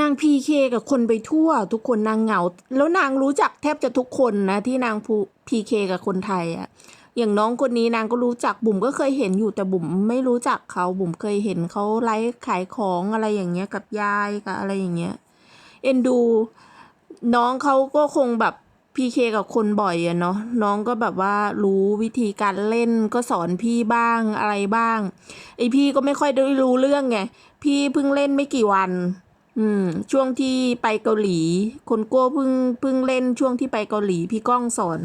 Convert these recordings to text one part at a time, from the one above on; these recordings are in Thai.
นางพีเคกับคนไปทั่ว ทุกคนนางเหงา แล้วนางรู้จักแทบจะทุกคนนะที่นางพีเคกับคนไทยอะอย่างน้องคนนี้นางก็รู้จักบุ๋มก็เคยเห็นอยู่แต่บุ๋มไม่รู้จักเขาบุ๋มเคยเห็นเขาไลฟ์ขายของอะไรอย่างเงี้ยกับยายกับอะไรอย่างเงี้ยเอ็นดู น้องเขาก็คงแบบพีเคกับคนบ่อยอะเนาะน้องก็แบบว่ารู้วิธีการเล่นก็สอนพี่บ้างอะไรบ้างไอพี่ก็ไม่ค่อยได้รู้เรื่องไงพี่เพิ่งเล่นไม่กี่วัน อืม ช่วงที่ไปเกาหลี คนโก้เพิ่งเพิ่งเล่นช่วงที่ไปเกาหลี พี่ก้องสอน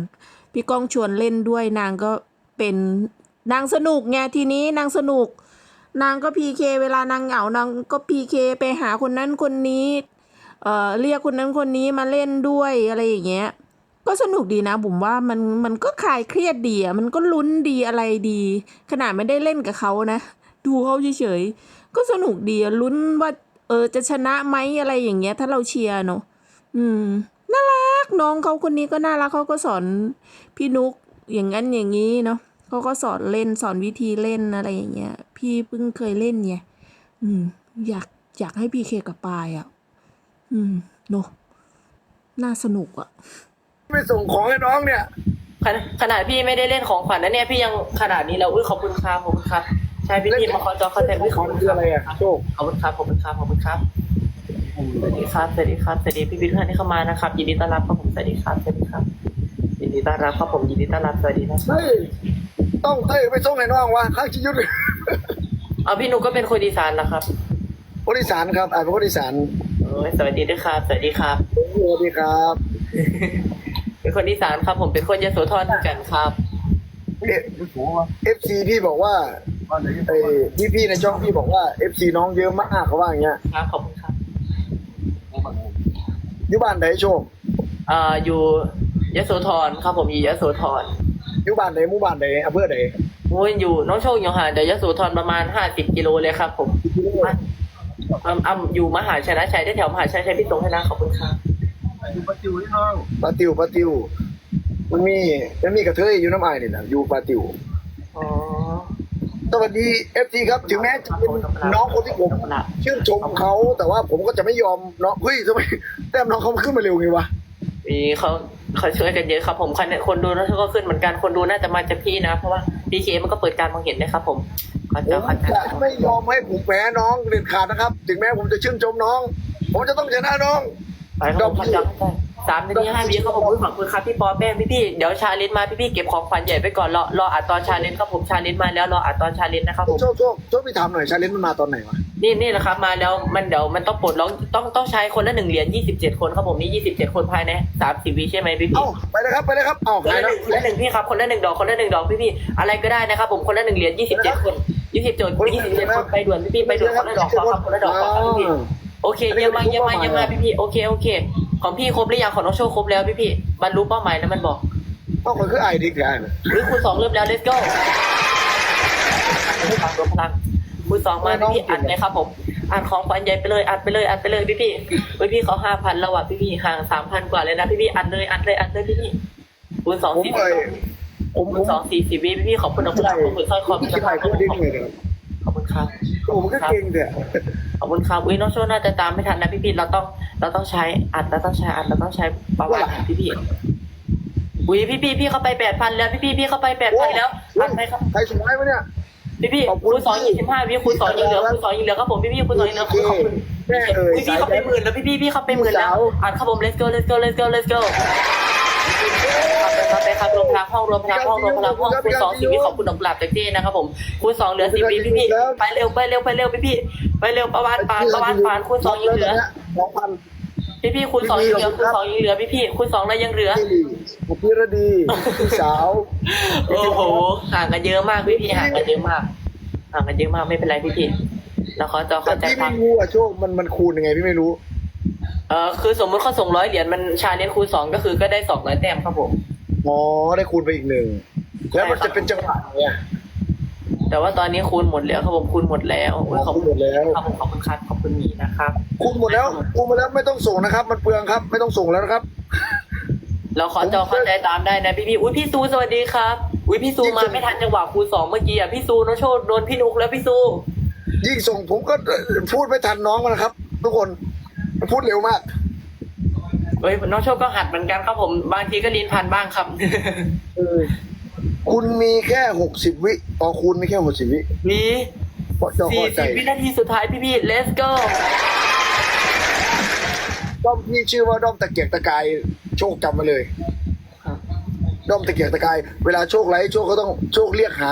พี่ก้องชวนเล่นด้วยนางก็เป็นนางสนุกไงทีนี้นางสนุก นางก็พีเคเวลานางเหงานางก็พีเคไปหาคนนั้นคนนี้ เอ่อเรียกคนนั้นคนนี้มาเล่นด้วยอะไรอย่างเงี้ย ก็สนุกดีนะบุ๋มว่ามันมันก็คลายเครียดดีอะมันก็ลุ้นดีอะไรดี ขนาดไม่ได้เล่นกับเขานะ ดูเขาเฉยๆก็สนุกดีลุ้นว่า เออ จะชนะไหมอะไรอย่างเงี้ย ถ้าเราเชียร์เนอะอืม น่ารักน้องเขาคนนี้ก็น่ารักเขาก็สอนพี่นุกอย่างนั้นอย่างนี้เนาะเขาก็สอนเล่นสอนวิธีเล่นอะไรอย่างเงี้ย พี่เพิ่งเคยเล่นไงอืม อยากอยากให้พี่เคกับปายอะ อืมเนอะน่าสนุกอะไม่ส่งของให้น้องเนี่ย ขนาดขนาดพี่ไม่ได้เล่นของขวัญนะเนี่ยพี่ยังขนาดนี้แล้วอุ้ยขอบคุณครับขอบคุณครับ ใช่พี่พี่มาขอจอคอนเทนต์อุ้ยขอบคุณคือครับอะไรอะโชคขอบคุณครับขอบคุณครับขอบคุณครับสวัสดีครับสวัสดีครับสวัสดีพี่พี่ทุกท่านที่เข้ามานะครับยินดีต้อนรับครับผมสวัสดีครับสวัสดีครับยินดีต้อนรับครับผมยินดีต้อนรับสวัสดีนะครับเฮ้ยต้องเต้ยไปส่งให้น้องวะข้างชิยุทธเอาพี่นุกก็เป็นคนอีสานนะครับคนอีสานครับอ่านเป็นคนอีสานโอ้ยสวัสดีด้วยครับสวัสดีครับสวัสดีครับ เป็นคนอีสานครับ ผมเป็นคนยโสธรเหมือนกันครับเอฟซีพี่บอกว่า ไอ้พี่พี่ๆในช่องพี่บอกว่าเอฟซีน้องเยอะมากเขาว่าอย่างเงี้ยครับขอบคุณครับอยู่บ้านไหนโชคอ่าอยู่ยโสธรครับผมอยู่ยโสธรอยู่บ้านไหนหมู่บ้านไหนอำเภอไหนโอ้ยอยู่น้องโชคอยู่ห่างจากยโสธรประมาณห้าสิบกิโลเลยครับผมอ่ำอ่ำอยู่มหาชนะชัยได้แถวมหาชนะชัยพี่ตรงให้นะขอบคุณครับปลาติวปลาติว มันมีมันมีกระเทยอยู่น้ำอายนี่นะอยู่ปลาติวอ๋อ สวัสดีเอฟซีครับ ถึงแม้จะเป็นน้องคนที่ผมชื่นชมเขาแต่ว่าผมก็จะไม่ยอมเนาะเฮ้ยทำไมแต้มน้องเขาขึ้นมาเร็วไงวะมีเขาเขาช่วยกันเยอะครับผมคนคนดูแล้วก็ขึ้นเหมือนกันคนดูน่าจะมาจากพี่นะ เพราะว่าพีเคมันก็เปิดการมองเห็นนะครับ ผมขอผเจ้ามขอเจ้าจะไม่ยอมให้ผมแพ้น้องเด็ดขาดนะครับ ถึงแม้ผมจะชื่นชมน้อง ผมจะต้องชนะน้องไปครับผมขอเจ้า สามนาทีห้าวิครับผมอุ๊ยขอบคุณครับพี่ปอแป้งพี่พี่เดี๋ยวชาเลนจ์มาพี่พี่เก็บของขวัญใหญ่ไปก่อนรอรออัดตอนชาเลนจ์ครับผมชาเลนจ์มาแล้วรออัดตอนชาเลนจ์นะครับผมโชคโชคโชคพี่ถามหน่อยชาเลนจ์มันมาตอนไหนวะนี่นี่แหละครับมาแล้วมันเดี๋ยวมันต้องปลดล็อกต้องต้องใช้คนละหนึ่งเหรียญยี่สิบเจ็ดคนครับผมนี่ยี่สิบเจ็ดคนภายในสามสิบวิใช่ไหมพี่พี่เอ้าไปเลยครับไปเลยครับเอ้าคนหายละหแล้วนึ่งคนละหนึ่งพี่ครับคนละหนึ่งดอกคนละหนึ่งดอกพี่พี่อะไรก็ได้นะครับผมคนละหนึ่งเหรียญยี่สิบเจ็ดคนยี่สิบเจ็ดยี่สิบเจ็ดคนไปด่วนพี่พี่ไปด่วนคนละดอกขอครับคนละดอกขอครับพี่พี่โอเคเยี่ยมมากเยี่ยมมากเยี่ยมมากพี่พี่โอเคโอเค ของพี่ครบหรือยังของน้องโชว์ครบแล้วพี่พี่บรรลุเป้าหมายแล้วมันบอกเอ้าคนคือไอ้ดิกแกนหรือคูณสองเริ่มแล้ว let's go พลังรวมพลังคูณสองมาพี่พี่อัดเลยครับผมอัดของขวัญใหญ่ไปเลยอัดไปเลยอัดไปเลยพี่พี่พี่พี่เขาห้าพันแล้วอะพี่พี่ห่างสามพันกว่าเลยนะพี่พี่อัดเลยอัดเลยอัดเลยพี่พี่คูณสองผมสี่ไปผมคูผณมสองสี่สิบวิพี่พี่ขอบคุณนะคุณขอบคุณสร้อยคอผมพี่คิดสะไปพายคือดิ้งเลยเนี่ยขอบคุณ ครับผมก็เก่งแต่ขอบคุณครับอุ้ยน้องโชว์น่าจะตามไม่ทันนะพี่พี่เราต้อง เราต้องใช้อัดเราต้องใช้อัดเราต้องใช้ประวัติพี่พี่อุ้ยพี่พี่พี่เข้าไปแปดพันแล้วพี่พี่พี่เข้าไปแปดพันแล้วอัดไปครับใครสุดท้ายวะเนี่ยพี่พี่ขอบคุคูณณสองยี่สิบห้าวิคูณสองยังเหลือคูณสองยังเหลือครับผมพี่พี่คูณสองยังเหลือขอบคุณแม่เอ่ยพี่พี่เข้าไปหมื่นแล้วพี่พี่พี่เข้าไปหมื่นแล้วอ่านครับผม let's go let's go let's go let's go ครับไปครับรวมพลังห้องรวมพลังห้องรวมพลังห้องคูณสองสิบวิขอบคุณดอกกุหลาบจากเจ้นะครับผมคูณสองเหลือสิบวิพี่พี่ไปเร็วไปเร็วไปเร็วพี่พี่ไปเร็วประวานปานประวานปานคูณสองยังเหลือสองพันพี่พี่คูณสองยังเหลือคูณสองยังเหลือพี่พี่คูณสองแล้วยังเหลือพี่ผมพี่ระดีพี่สาวโอ้โหห่างกันเยอะมากพี่พี่ห่างกันเยอะมากห่างกันเยอะมากไม่เป็นไรพี่พี่เราขอจอแต่เข้าใจพี่คไม่วามรู้อะโชคมันมันคูณยังไงพี่ไม่รู้เออคือสมมติเขาส่งร้อยเหรียญมันชาเลนจ์คูณสองก็คือก็ได้สองร้อยแต้มครับผม อ๋อได้คูณไปอีกหนึ่งแล้วมันจะเป็นจังหวะเนี่ยแต่ว่าตอนนี้คูณหมดแล้วครับผมคูณหมดแล้วโอ้ยขอบคูณคุหณมดแล้วครับผมขอบคุณครับขอบคุณหมีนะครับคูณหมดแล้วคูณหมดแล้วไม่ต้องส่งนะครับ มันเปลืองครับ ไม่ต้องส่งแล้วนะครับ เราขอจอเข้าใจตามได้นะพี่พี่อุ้ยพี่ซูสวัสดีครับอุ้ยพี่ซูมาไม่ทันจังหวะคูณสองเมื่อกี้อะพี่ซูน้องโชดโดนพี่นุกแล้วพี่ซูยิ่งส่งผมก็พูดไม่ทันน้องมันนะครับ ทุกคนพูดเร็วมาก เฮ้ยน้องโชคก็หัดเหมือนกันครับผม บางทีก็ลิ้นพันบ้างครับเออคุณมีแค่หกสิบวิอ๋อคุณมีแค่หกสิบวิมีเพราะเจ้าพสี่อใจสิบวินาทีสุดท้ายพี่พี่ let's go ด้อมพี่ชื่อว่าด้อมตะเกียกตะกาย โชคจำมาเลยด้อมตะเกียกตะกาย เวลาโชคไลฟ์โชคก็ต้องโชคเรียกหา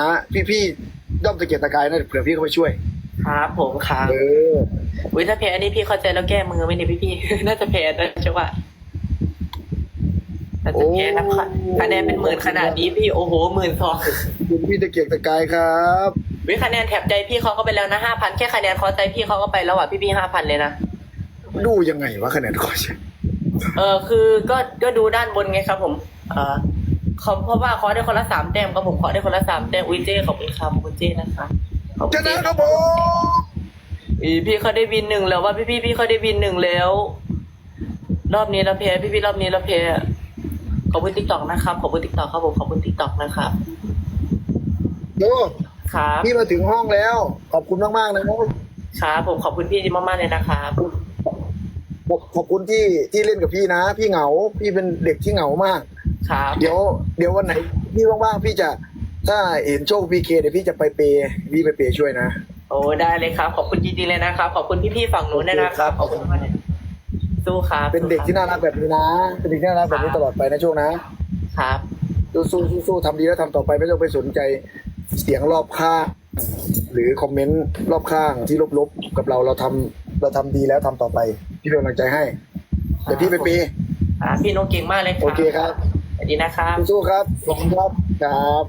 พี่ๆด้อมตะเกียกตะกายนะเผื่อพี่เขาไปช่วย ครับผมครับเออวิถ้าแพ้อันนี้พี่เข้าใจแล้วแก้มือไหมเนี่ยพี่พี่ น่าจะแพ้นะใช่ว่า น่าจะแพ้นะคะคะแนนเป็นหมื่นขนาดนี้พี่โอ้โหหมื่นสองคุณพี่ตะเกียกตะกายครับวิคะแนนแถบใจพี่เขาก็ไปแล้วนะห้าพันแค่คะแนนคอใจพี่เขาก็ไปแล้วอะพี่พี่ห้าพันเลยนะดูยังไงวะคะแนนก่อนเออคือก็ก็ดูด้านบนไงครับผม เออเขาเพราะว่าเขาได้คนละสามแต้มครับผมเขาได้คนละสามแต้มอุ้ยเจ้ขอบคุณครับขอบคุณเจ้นะคะขอบชคุณนะเจ้ครับผมอีพี่เขาได้วินหนึ่งแล้วว่าพี่พี่พี่เขาได้วินหนึ่งแล้ว รอบนี้เราแพ้พี่พี่รอบนี้เราแพ้ ขอบคุณติ๊กต็อกนะครับ ขอบคุณติ๊กต็อกครับผมขอบคุณติ๊กต็อกนะครับดูครับพี่มาถึงห้องแล้ว ขอบคุณมากๆนะครับผมขอบคุณพี่มากๆเลยนะครับขอบขอบคุณที่ที่เล่นกับพี่นะ พี่เหงา พี่เป็นเด็กที่เหงามากครับเดี๋ยว เดี๋ยววันไหนพี่ว่างๆพี่จะถ้าเห็นโชคพีเคเดี๋ยวพี่จะไปเปย์พี่ไปเปย์ช่วยนะโอ้ได้เลยครับ ขอบคุณจริงๆเลยนะครับ ขอบคุณพี่ๆฝั่งนู้นด้วยนะครับ ขอบคุณมากเลย สู้ครับเป็นเด็กที่น่ารักแบบนี้นะ เป็นเด็กที่น่ารักแบบนี้ตลอดไปนะโชคนะครับสู้สู้สู้สู้ทำดีแล้วทำต่อไปไม่ต้องไปสนใจเสียงรอบข้างหรือคอมเมนต์รอบข้างที่ลบๆกับเราเราทำเราทำดีแล้วทำต่อไป พี่เป็นกำลังใจให้เดี๋ยวพี่ไปเปย์อ่าพี่โนเก่งมากเลยครับโอเคครับสวัสดีนะครับสู้ๆครับขอบคุณครับครับ